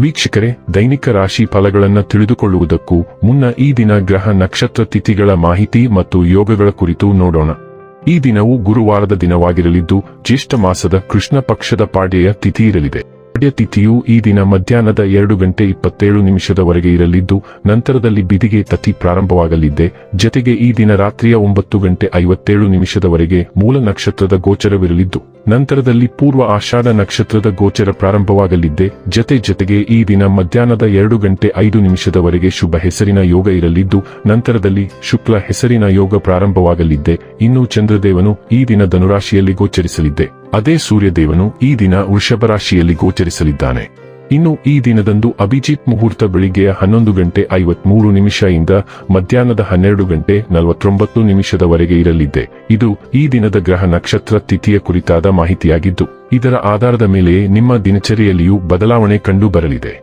ವೀಕ್ಷಕರೇ, ದೈನಿಕ ರಾಶಿ ಫಲಗಳನ್ನು ತಿಳಿದುಕೊಳ್ಳುವುದಕ್ಕೂ ಮುನ್ನ ಈ ದಿನ ಗ್ರಹ ನಕ್ಷತ್ರ ತಿಥಿಗಳ ಮಾಹಿತಿ ಮತ್ತು ಯೋಗಗಳ ಕುರಿತು ನೋಡೋಣ. ಈ ದಿನವು ಗುರುವಾರದ ದಿನವಾಗಿರಲಿದ್ದು, ಜ್ಯೇಷ್ಠ ಮಾಸದ ಕೃಷ್ಣ ಪಕ್ಷದ ಪಾಡ್ಯೆಯ ತಿಥಿ ಇರಲಿದೆ. ಪಾಡ್ಯ ತಿಥಿಯು ಈ ದಿನ ಮಧ್ಯಾಹ್ನದ ಎರಡು ಗಂಟೆ ಇಪ್ಪತ್ತೇಳು ನಿಮಿಷದವರೆಗೆ ಇರಲಿದ್ದು, ನಂತರದಲ್ಲಿ ಬಿದಿಗೆ ತತಿ ಪ್ರಾರಂಭವಾಗಲಿದೆ ಜತೆಗೆ ಈ ದಿನ ರಾತ್ರಿಯ ಒಂಬತ್ತು ಗಂಟೆ ಐವತ್ತೇಳು ನಿಮಿಷದವರೆಗೆ ಮೂಲ ನಕ್ಷತ್ರದ ಗೋಚರವಿರಲಿದ್ದು. ನಂತರದಲ್ಲಿ ಪೂರ್ವ ಆಷಾಢ ನಕ್ಷತ್ರದ ಗೋಚರ ಪ್ರಾರಂಭವಾಗಲಿದ್ದೆ. ಜತೆ ಜತೆಗೆ ಈ ದಿನ ಮಧ್ಯಾಹ್ನದ ಎರಡು ಗಂಟೆ ಐದು ನಿಮಿಷದವರೆಗೆ ಶುಭ ಹೆಸರಿನ ಯೋಗ ಇರಲಿದ್ದು, ನಂತರದಲ್ಲಿ ಶುಕ್ಲ ಹೆಸರಿನ ಯೋಗ ಪ್ರಾರಂಭವಾಗಲಿದ್ದೆ. ಇನ್ನು ಚಂದ್ರದೇವನು ಈ ದಿನ ಧನುರಾಶಿಯಲ್ಲಿ ಗೋಚರಿಸಲಿದ್ದೆ. ಅದೇ ಸೂರ್ಯದೇವನು ಈ ದಿನ ವೃಷಭ ರಾಶಿಯಲ್ಲಿ ಗೋಚರಿಸಲಿದ್ದಾನೆ. ಇನ್ನು ಈ ದಿನದಂದು ಅಭಿಜಿತ್ ಮುಹೂರ್ತ ಬೆಳಿಗ್ಗೆಯ ಹನ್ನೊಂದು ಗಂಟೆ ಐವತ್ಮೂರು ನಿಮಿಷದಿಂದ ಮಧ್ಯಾಹ್ನದ ಹನ್ನೆರಡು ಗಂಟೆ ನಲವತ್ತೊಂಬತ್ತು ನಿಮಿಷದವರೆಗೆ ಇರಲಿದೆ. ಇದು ಈ ದಿನದ ಗ್ರಹ ನಕ್ಷತ್ರ ತಿಥಿಯ ಕುರಿತಾದ ಮಾಹಿತಿಯಾಗಿದ್ದು, ಇದರ ಆಧಾರದ ಮೇಲೆಯೇ ನಿಮ್ಮ ದಿನಚರಿಯಲ್ಲಿಯೂ ಬದಲಾವಣೆ ಕಂಡು ಬರಲಿದೆ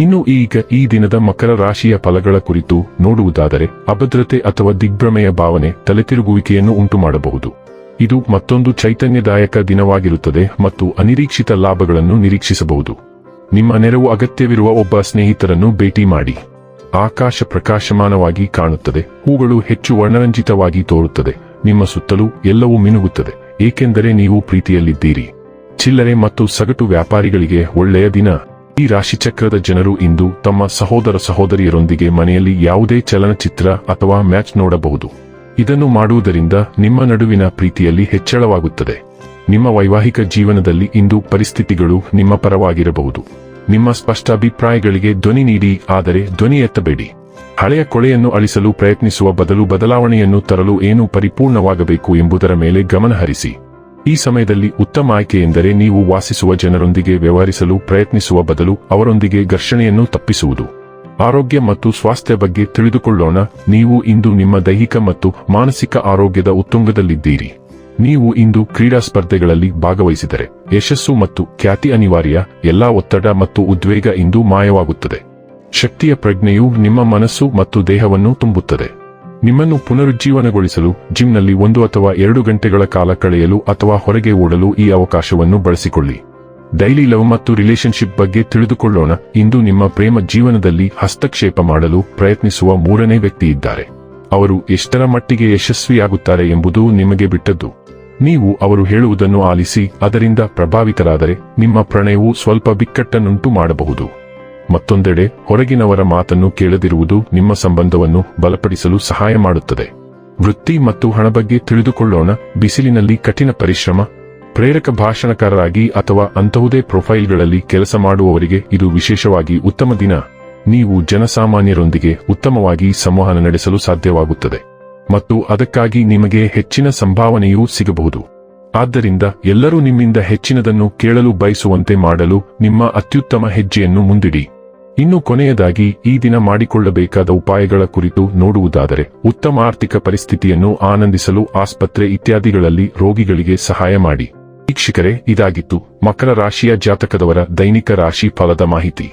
ಇನ್ನು ಈಗ ಈ ದಿನದ ಮಕರ ರಾಶಿಯ ಫಲಗಳ ಕುರಿತು ನೋಡುವುದಾದರೆ, ಅಭದ್ರತೆ ಅಥವಾ ದಿಗ್ಭ್ರಮೆಯ ಭಾವನೆ ತಲೆತಿರುಗುವಿಕೆಯನ್ನು ಉಂಟುಮಾಡಬಹುದು. ಇದು ಮತ್ತೊಂದು ಚೈತನ್ಯದಾಯಕ ದಿನವಾಗಿರುತ್ತದೆ ಮತ್ತು ಅನಿರೀಕ್ಷಿತ ಲಾಭಗಳನ್ನು ನಿರೀಕ್ಷಿಸಬಹುದು. ನಿಮ್ಮ ನೆರವು ಅಗತ್ಯವಿರುವ ಒಬ್ಬ ಸ್ನೇಹಿತರನ್ನು ಭೇಟಿ ಮಾಡಿ. ಆಕಾಶ ಪ್ರಕಾಶಮಾನವಾಗಿ ಕಾಣುತ್ತದೆ, ಹೂಗಳು ಹೆಚ್ಚು ವರ್ಣರಂಜಿತವಾಗಿ ತೋರುತ್ತದೆ, ನಿಮ್ಮ ಸುತ್ತಲೂ ಎಲ್ಲವೂ ಮಿನುಗುತ್ತದೆ, ಏಕೆಂದರೆ ನೀವು ಪ್ರೀತಿಯಲ್ಲಿದ್ದೀರಿ. ಚಿಲ್ಲರೆ ಮತ್ತು ಸಗಟು ವ್ಯಾಪಾರಿಗಳಿಗೆ ಒಳ್ಳೆಯ ದಿನ. ಈ ರಾಶಿಚಕ್ರದ ಜನರು ಇಂದು ತಮ್ಮ ಸಹೋದರ ಸಹೋದರಿಯರೊಂದಿಗೆ ಮನೆಯಲ್ಲಿ ಯಾವುದೇ ಚಲನಚಿತ್ರ ಅಥವಾ ಮ್ಯಾಚ್ ನೋಡಬಹುದು. ಇದನ್ನು ಮಾಡುವುದರಿಂದ ನಿಮ್ಮ ನಡುವಿನ ಪ್ರೀತಿಯಲ್ಲಿ ಹೆಚ್ಚಳವಾಗುತ್ತದೆ. ನಿಮ್ಮ ವೈವಾಹಿಕ ಜೀವನದಲ್ಲಿ ಇಂದು ಪರಿಸ್ಥಿತಿಗಳು ನಿಮ್ಮ ಪರವಾಗಿರಬಹುದು. ನಿಮ್ಮ ಸ್ಪಷ್ಟ ಅಭಿಪ್ರಾಯಗಳಿಗೆ ಧ್ವನಿ ನೀಡಿ, ಆದರೆ ಧ್ವನಿ ಎತ್ತಬೇಡಿ. ಹಳೆಯ ಕೊಳೆಯನ್ನು ಅಳಿಸಲು ಪ್ರಯತ್ನಿಸುವ ಬದಲು ಬದಲಾವಣೆಯನ್ನು ತರಲು ಏನು ಪರಿಪೂರ್ಣವಾಗಬೇಕು ಎಂಬುದರ ಮೇಲೆ ಗಮನಹರಿಸಿ ಈ ಸಮಯದಲ್ಲಿ ಉತ್ತಮ ಆಯ್ಕೆ ಎಂದರೆ ನೀವು ವಾಸಿಸುವ ಜನರೊಂದಿಗೆ ವ್ಯವಹರಿಸಲು ಪ್ರಯತ್ನಿಸುವ ಬದಲು ಅವರೊಂದಿಗೆ ಘರ್ಷಣೆಯನ್ನು ತಪ್ಪಿಸುವುದು. ಆರೋಗ್ಯ ಮತ್ತು ಸ್ವಾಸ್ಥ್ಯ ಬಗ್ಗೆ ತಿಳಿದುಕೊಳ್ಳೋಣ. ನೀವು ಇಂದು ನಿಮ್ಮ ದೈಹಿಕ ಮತ್ತು ಮಾನಸಿಕ ಆರೋಗ್ಯದ ಉತ್ತುಂಗದಲ್ಲಿದ್ದೀರಿ. ನೀವು ಇಂದು ಕ್ರೀಡಾ ಸ್ಪರ್ಧೆಗಳಲ್ಲಿ ಭಾಗವಹಿಸಿದರೆ ಯಶಸ್ಸು ಮತ್ತು ಖ್ಯಾತಿ ಅನಿವಾರ್ಯ, ಎಲ್ಲಾ ಒತ್ತಡ ಮತ್ತು ಉದ್ವೇಗ ಇಂದು ಮಾಯವಾಗುತ್ತದೆ. ಶಕ್ತಿಯ ಪ್ರಜ್ಞೆಯು ನಿಮ್ಮ ಮನಸ್ಸು ಮತ್ತು ದೇಹವನ್ನು ತುಂಬುತ್ತದೆ. ನಿಮ್ಮನ್ನು ಪುನರುಜ್ಜೀವನಗೊಳಿಸಲು, ಜಿಮ್ನಲ್ಲಿ ಒಂದು ಅಥವಾ ಎರಡು ಗಂಟೆಗಳ ಕಾಲ ಕಳೆಯಲು ಅಥವಾ ಹೊರಗೆ ಓಡಲು ಈ ಅವಕಾಶವನ್ನು ಬಳಸಿಕೊಳ್ಳಿ. ಡೈಲಿ ಲವ್ ಮತ್ತು ರಿಲೇಶನ್ಶಿಪ್ ಬಗ್ಗೆ ತಿಳಿದುಕೊಳ್ಳೋಣ. ಇಂದು ನಿಮ್ಮ ಪ್ರೇಮ ಜೀವನದಲ್ಲಿ ಹಸ್ತಕ್ಷೇಪ ಮಾಡಲು ಪ್ರಯತ್ನಿಸುವ ಮೂರನೇ ವ್ಯಕ್ತಿ ಇದ್ದಾರೆ ಅವರು ಎಷ್ಟರ ಮಟ್ಟಿಗೆ ಯಶಸ್ವಿಯಾಗುತ್ತಾರೆ ಎಂಬುದು ನಿಮಗೆ ಬಿಟ್ಟದ್ದು. ನೀವು ಅವರು ಹೇಳುವುದನ್ನು ಆಲಿಸಿ, ಅದರಿಂದ ಪ್ರಭಾವಿತರಾದರೆ ನಿಮ್ಮ ಪ್ರಣಯವು ಸ್ವಲ್ಪ ಬಿಕ್ಕಟ್ಟನ್ನುಂಟು ಮಾಡಬಹುದು. ಮತ್ತೊಂದೆಡೆ, ಹೊರಗಿನವರ ಮಾತನ್ನು ಕೇಳದಿರುವುದು ನಿಮ್ಮ ಸಂಬಂಧವನ್ನು ಬಲಪಡಿಸಲು ಸಹಾಯ ಮಾಡುತ್ತದೆ. ವೃತ್ತಿ ಮತ್ತು ಹಣ ಬಗ್ಗೆ ತಿಳಿದುಕೊಳ್ಳೋಣ, ಬಿಸಿಲಿನಲ್ಲಿ ಕಠಿಣ ಪರಿಶ್ರಮ, ಪ್ರೇರಕ ಭಾಷಣಕಾರರಾಗಿ ಅಥವಾ ಅಂತಹುದೇ ಪ್ರೊಫೈಲ್ಗಳಲ್ಲಿ ಕೆಲಸ ಮಾಡುವವರಿಗೆ ಇದು ವಿಶೇಷವಾಗಿ ಉತ್ತಮ ದಿನ. ನೀವು ಜನಸಾಮಾನ್ಯರೊಂದಿಗೆ ಉತ್ತಮವಾಗಿ ಸಂವಹನ ನಡೆಸಲು ಸಾಧ್ಯವಾಗುತ್ತದೆ. ಮತ್ತು ಅದಕ್ಕಾಗಿ ನಿಮಗೆ ಹೆಚ್ಚಿನ ಸಂಭಾವನೆಯೂ ಸಿಗಬಹುದು. ಆದ್ದರಿಂದ ಎಲ್ಲರೂ ನಿಮ್ಮಿಂದ ಹೆಚ್ಚಿನದನ್ನು ಕೇಳಲು ಬಯಸುವಂತೆ ಮಾಡಲು ನಿಮ್ಮ ಅತ್ಯುತ್ತಮ ಹೆಜ್ಜೆಯನ್ನು ಮುಂದಿಡಿ. ಇನ್ನು ಕೊನೆಯದಾಗಿ, ಈ ದಿನ ಮಾಡಿಕೊಳ್ಳಬೇಕಾದ ಉಪಾಯಗಳ ಕುರಿತು ನೋಡುವುದಾದರೆ, ಉತ್ತಮ ಆರ್ಥಿಕ ಪರಿಸ್ಥಿತಿಯನ್ನು ಆನಂದಿಸಲು ಆಸ್ಪತ್ರೆ ಇತ್ಯಾದಿಗಳಲ್ಲಿ ರೋಗಿಗಳಿಗೆ ಸಹಾಯ ಮಾಡಿ. ವೀಕ್ಷಕರೇ, ಇದಾಗಿತ್ತು ಮಕರ ರಾಶಿಯ ಜಾತಕದವರ ದೈನಿಕ ರಾಶಿ ಫಲದ ಮಾಹಿತಿ.